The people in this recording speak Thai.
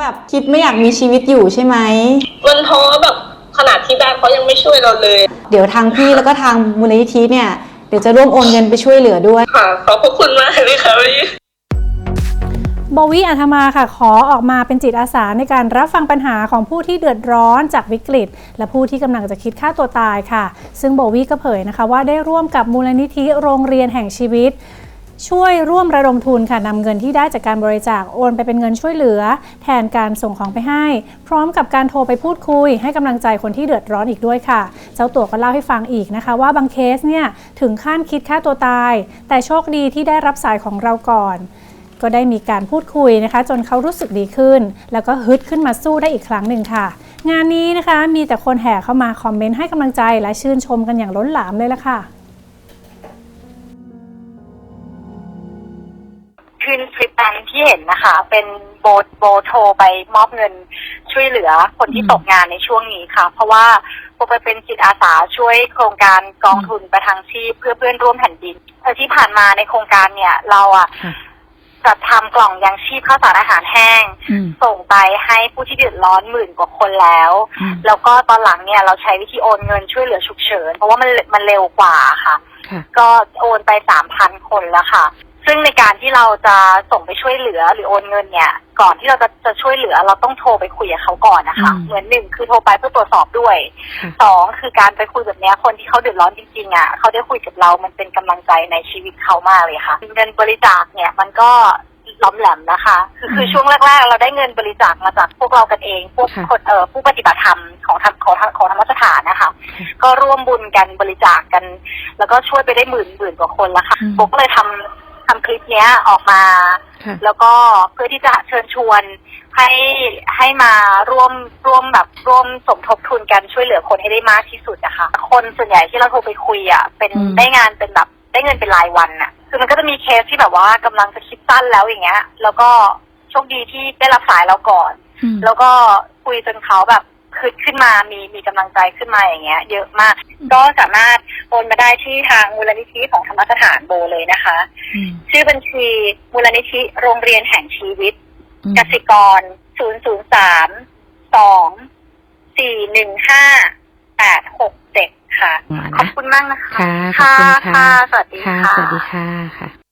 แบบคิดไม่อยากมีชีวิตอยู่ใช่ไหม มันท้อแบบขนาดที่บ้านเขายังไม่ช่วยเราเลย เดี๋ยวทางพี่แล้วก็ทางมูลนิธิเนี่ย เดี๋ยวจะร่วมโอนเงินไปช่วยเหลือด้วย ค่ะ ขอบพระคุณมากเลยค่ะพี่โบวี่อัธมาค่ะขอออกมาเป็นจิตอาสาในการรับฟังปัญหาของผู้ที่เดือดร้อนจากวิกฤต และผู้ที่กำลังจะคิดฆ่าตัวตายค่ะ ซึ่งโบวี่ก็เผยนะคะว่าได้ร่วมกับมูลนิธิโรงเรียนแห่งชีวิต ช่วยร่วมระดมทุนค่ะนำเงินที่ได้จากการบริจาคโอนไปเป็นเงินช่วยเหลือ แทนการส่งของไปให้ พร้อมกับการโทรไปพูดคุย ให้กำลังใจคนที่เดือดร้อนอีกด้วยค่ะ เจ้าตัวก็เล่าให้ฟังอีกนะคะ ว่าบางเคสเนี่ยถึงขั้นคิดฆ่าตัวตาย แต่โชคดีที่ได้รับสายของเราก่อน ก็ได้มีการพูดคุยนะคะ จนเขารู้สึกดีขึ้น แล้วก็ฮึดขึ้นมาสู้ได้อีกครั้งหนึ่งค่ะงานนี้นะคะมีแต่คนแห่เข้ามาคอมเมนต์ให้กำลังใจและชื่นชมกันอย่างล้นหลามเลยละค่ะ คือคลิปนั้นที่เห็นนะคะ เป็นโบโบโทรไปมอบเงินช่วยเหลือคนที่ตกงานในช่วงนี้ค่ะ เพราะว่าโบไปเป็นจิตอาสาช่วยโครงการกองทุนประทังชีพเพื่อเพื่อนร่วมแผ่นดินแต่ที่ผ่านมาในโครงการเนี่ย เราอะจัดทำกล่องยังชีพข้าวสารอาหารแห้ง ส่งไปให้ผู้ที่เดือดร้อนหมื่นกว่าคนแล้ว แล้วก็ตอนหลังเนี่ยเราใช้วิธีโอนเงินช่วยเหลือฉุกเฉิน เพราะว่ามันมันเร็วกว่าค่ะค่ะก็โอนไปสามพันคนแล้วค่ะซึ่ งในการที่เราจะส่งไปช่วยเหลือหรือโอนเงินเนี่ย ก่อนที่เราจะจะช่วยเหลือเราต้องโทรไปคุยกับเขาก่อนนะคะ อืมเหมือนหนึ่งคือโทรไปเพื่อตรวจสอบด้วยค่ะ สองคือการไปคุยแบบเนี้ยคนที่เขาเดือดร้อนจริงๆอะเขาได้คุยกับเรามันเป็นกำลังใจในชีวิตเขามากเลยค่ะเงินบริจาคเนี่ยมันก็ล้อมแหลมนะคะ คือคืออืมช่วงแรกๆ เราได้เงินบริจาคมาจากพวกเรากันเองพวกค่ะ คนเอ่อผู้ปฏิบัติธรรมของธรรมของของธรรมสถานนะคะ ก็ร่วมบุญกันบริจาคกัน แล้วก็ช่วยไปได้หมื่นหมื่นกว่าคนแล้วค่ะอืมโบก็เลยทำ ทำคลิปเนี้ยออกมา ค่ะ แล้วก็เพื่อที่จะเชิญชวนให้ให้มาร่วมร่วมแบบร่วมสมทบทุนกันช่วยเหลือคนให้ได้มากที่สุดนะคะคนส่วนใหญ่ที่เราโทรไปคุยอะเป็นอืม ได้งานเป็นแบบได้เงินเป็นรายวันอะ คือมันก็จะมีเคสที่แบบว่ากำลังจะคิดสั้นแล้วอย่างเงี้ย แล้วก็โชคดีที่ได้รับสายเราก่อน อืม แล้วก็คุยจนเขาแบบคึดขึ้นมามีมีกำลังใจขึ้นมาอย่างเงี้ย เยอะมาก ก็สามารถ โอนมาได้ที่ทางมูลนิธิของธรรมสถานโบเลยนะคะอืมชื่อบัญชีมูลนิธิโรงเรียนแห่งชีวิตอืมกสิกร003 2 4 1 5 8 6 7ค่ะมานะขอบคุณมากนะคะ ค่ะ ขอบคุณค่ะ สวัสดีค่ะค่ะสวัสดีค่ะค่ะ